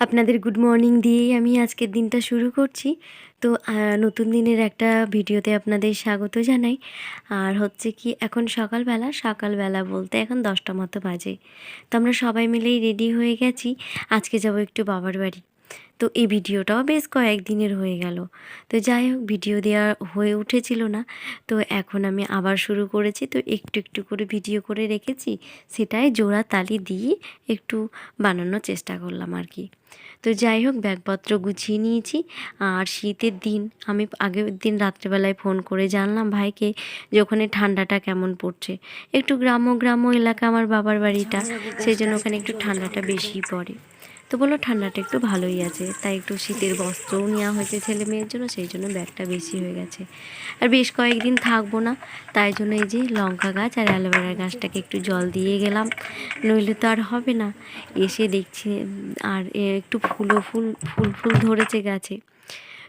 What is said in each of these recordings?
আপনাদের good morning দিয়েই আমি আজকের দিনটা শুরু করছি। তো নতুন দিনের একটা ভিডিওতে আপনাদের স্বাগত জানাই। আর হচ্ছে কি, এখন সকালবেলা সকালবেলা বলতে এখন দশটা মতো বাজে। তো আমরা সবাই মিলেই রেডি হয়ে গেছি। আজকে যাব একটু বাবার বাড়ি তো এই ভিডিওটাও বেশ কয়েকদিনের হয়ে গেল। তো যাই হোক ভিডিও দেওয়া হয়ে উঠেছিল না। তো এখন আমি আবার শুরু করেছি। তো একটু একটু করে ভিডিও করে রেখেছি। সেটাই জোড়া তালি দিয়ে একটু বানানোর চেষ্টা করলাম আর কি। তো যাই হোক ব্যাগপত্র গুছিয়ে নিয়েছি। আর শীতের দিন আমি আগের দিন রাত্রেবেলায় ফোন করে জানলাম ভাইকে যে ওখানে ঠান্ডাটা কেমন পড়ছে। একটু গ্রাম্য গ্রাম্য এলাকা আমার বাবার বাড়িটা সেই জন্য ওখানে একটু ঠান্ডাটা বেশি পড়ে। তো বলল ঠান্ডাটা একটু ভালোই আছে, তাই একটু শীতের বস্ত্রও নেওয়া হয়েছে ছেলে মেয়ের জন্য, সেই জন্য ব্যাগটা বেশি হয়ে গেছে। আর বেশ কয়েকদিন থাকব না, তাই জন্য এই যে লঙ্কা গাছ আর অ্যালোভেরা গাছটাকে একটু জল দিয়ে গেলাম, নইলে তো আর হবে না। এসে দেখছি, আর একটু ফুলও ফুল ফুল ফুল ধরেছে গাছে।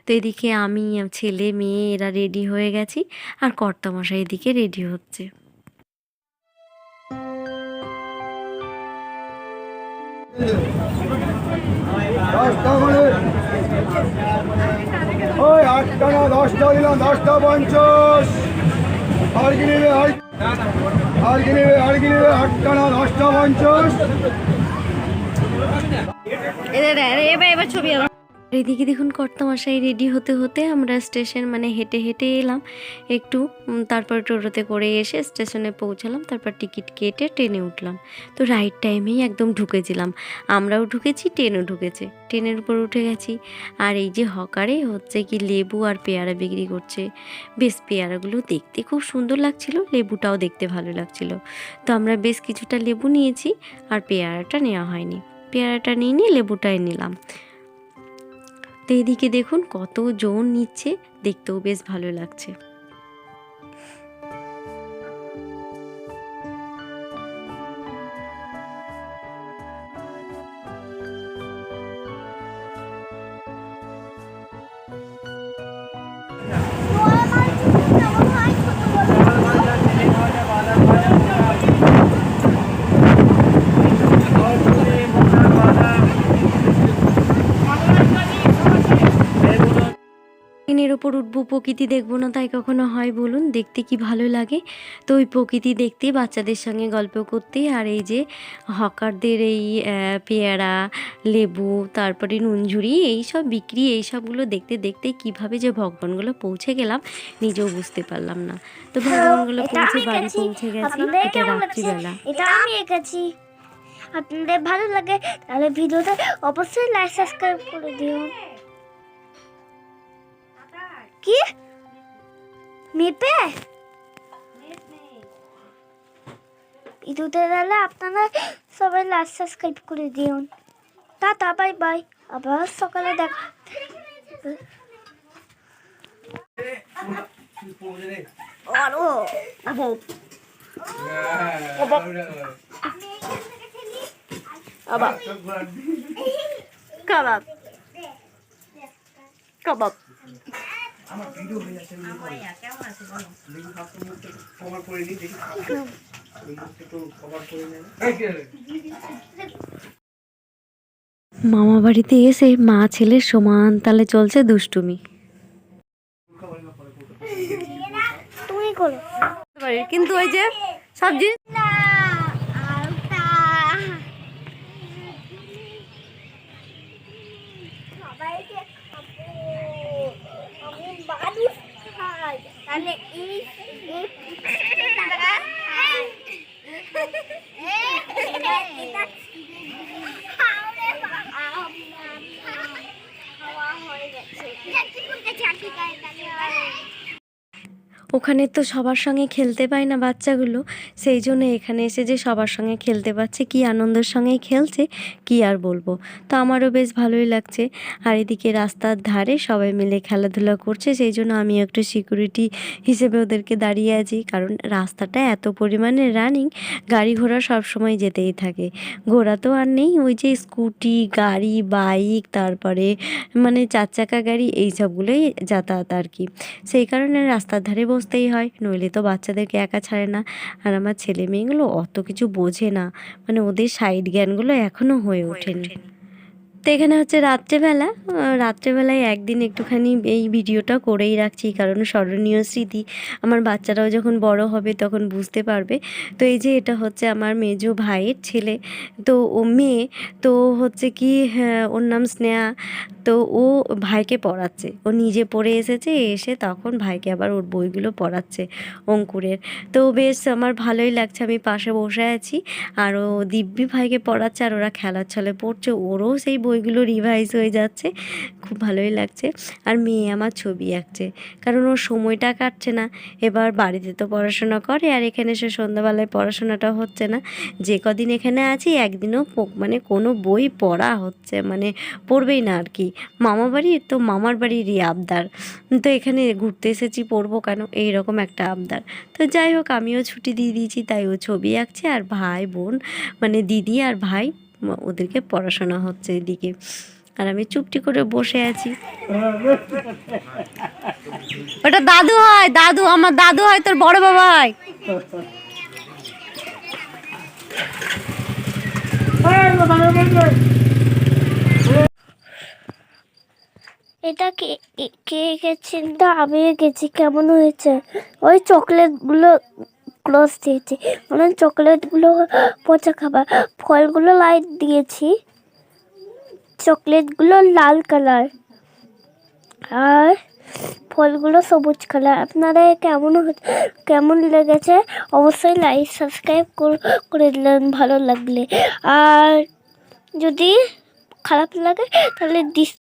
তো এদিকে আমি, ছেলে মেয়ে এরা রেডি হয়ে গেছি, আর কর্তামশাই এদিকে রেডি হচ্ছে। দশটা মানে। ওই আটটা না, দশটা দিলাম, দশটা পঞ্চাশ। আর কি নেবে, আর আর নেবে আর নেবে, আটটা না, দশটা পঞ্চাশ। এবার ছবি এদিকে দেখুন কর্তামশাই রেডি হতে হতে আমরা স্টেশন মানে হেঁটে হেঁটে এলাম। একটু তারপর টোটোতে করে এসে স্টেশনে পৌঁছালাম, তারপর টিকিট কেটে ট্রেনে উঠলাম। তো রাইট টাইমেই একদম ঢুকেছিলাম আমরাও ঢুকেছি ট্রেনও ঢুকেছে। ট্রেনের উপর উঠে গেছি। আর এই যে হকারে হচ্ছে কি লেবু আর পেয়ারা বিক্রি করছে। বেশ, পেয়ারাগুলো দেখতে খুব সুন্দর লাগছিল, লেবুটাও দেখতে ভালো লাগছিল। তো আমরা বেশ কিছুটা লেবু নিয়েছি আর পেয়ারাটা নেওয়া হয়নি। পেয়ারাটা নিয়ে নিয়ে লেবুটাই নিলাম। এদিকে দেখুন কত জোন নিচ্ছে। দেখতেও বেশ ভালো লাগছে। ট্রেনের ওপর উঠবো প্রকৃতি দেখব না তাই কখনো হয় বলুন? দেখতে কি ভালো লাগে? তো ওই প্রকৃতি দেখতে বাচ্চাদের সঙ্গে গল্প করতে আর এই যে হকারদের এই পেয়ারা লেবু তারপরে নুনঝুরি এই সব বিক্রি এই সবগুলো দেখতে দেখতে কীভাবে যে ভগবানগুলো পৌঁছে গেলাম নিজেও বুঝতে পারলাম না। তো ভগবানগুলো পৌঁছে বাড়ি। পৌঁছে গেছি এটা? রাত্রিবেলা। এটা আমি এঁকেছি। আপনাদের ভালো লাগে তাহলে ভিডিওতে অবশ্যই লাইক সাবস্ক্রাইব করে দিও। কি? মেপে? ভিডিওতে তাহলে আপনারা সবাই লাইক সাবস্ক্রাইব করে দিও টাটা বাই বাই আবার সকালে দেখা মামা বাড়িতে এসে মা ছেলের সমান তালে চলছে দুষ্টুমি। কিন্তু ওই যে সব জিনিস না আলতা সবাইকে খাব আমি মানুষ খাই তাহলে এই এই টাকা খাই এবার এটা খাওয়ারে খাওয়া হয়ে গেছে ঠিক আছে ঠিক আছে ওখানে তো সবার সঙ্গে খেলতে পায় না বাচ্চাগুলো। সেই জন্য এখানে এসে যে সবার সঙ্গে খেলতে পারছে, কি আনন্দের সঙ্গেই খেলছে, কি আর বলব। তো আমারও বেশ ভালোই লাগছে। আর এদিকে রাস্তার ধারে সবাই মিলে খেলাধুলা করছে, সেই জন্য আমি একটু সিকিউরিটি হিসেবে ওদেরকে দাঁড়িয়ে আছি। কারণ রাস্তাটা এত পরিমাণে রানিং গাড়ি ঘোড়া সবসময় যেতেই থাকে। ঘোড়া তো আর নেই, ওই যে স্কুটি গাড়ি বাইক তারপরে মানে চার চাকা গাড়ি, এই সবগুলোই যাতায়াত আর কি। সেই কারণে রাস্তার ধারে বসতেই হয়। নইলে তো বাচ্চাদেরকে একা ছাড়ে না। আর আমার ছেলে মেয়েগুলো অত কিছু বোঝে না। মানে ওদের সাইড জ্ঞানগুলো এখনও হয়ে ওঠেনি। তো এখানে হচ্ছে রাত্রেবেলা রাত্রেবেলায় একদিন একটুখানি এই ভিডিওটা করেই রাখছি কারণ স্মরণীয় স্মৃতি। আমার বাচ্চারাও যখন বড় হবে তখন বুঝতে পারবে। তো এই যে এটা হচ্ছে আমার মেজো ভাইয়ের ছেলে তো ও মেয়ে তো হচ্ছে কি হ্যাঁ, ওর নাম স্নেহা। তো ও ভাইকে পড়াচ্ছে। ও নিজে পড়ে এসেছে এসে তখন ভাইকে আবার ওর বইগুলো পড়াচ্ছে অঙ্কুরের। তো বেশ আমার ভালোই লাগছে আমি পাশে বসে আছি। আর ও দিব্যি ভাইকে পড়াচ্ছে আর ওরা খেলার ছলে পড়ছে ওরও সেই বইগুলো রিভাইজ হয়ে যাচ্ছে। খুব ভালোই লাগছে। আর মেয়ে আমার ছবি আঁকছে। কারণ ওর সময়টা কাটছে না। এবার বাড়িতে তো পড়াশোনা করে আর এখানে সে সন্ধ্যাবেলায় পড়াশোনাটা হচ্ছে না। যে কদিন এখানে আছি, একদিনও মানে কোনো বই পড়া হচ্ছে মানে পড়বেই না আর কি মামা বাড়ি তো মামার বাড়িরই আবদার। তো এখানে ঘুরতে এসেছি, পড়ব কেন? এইরকম একটা আবদার। তো যাই হোক, আমিও ছুটি দিয়ে দিয়েছি, তাই ও ছবি আঁকছে। আর ভাই বোন মানে দিদি আর ভাই ওদেরকে পড়াশোনা হচ্ছে এদিকে। আর আমি চুপটি করে বসে আছি। ওটা দাদু হয়, দাদু, আমার দাদু হয়, তোর বড় বাবা হয়। এটা কে কে গেছেন তা আমি গেছি, কেমন হয়েছে? ওই চকলেটগুলো ক্লোজ দিয়েছি। মানে চকলেটগুলো, পচা খাবার, ফলগুলো লাইট দিয়েছি। চকলেটগুলো লাল কালার আর ফলগুলো সবুজ কালার আপনারা কেমন কেমন লেগেছে, অবশ্যই লাইক সাবস্ক্রাইব করে দিলেন ভালো লাগলে। আর যদি খারাপ লাগে, তাহলে ডিস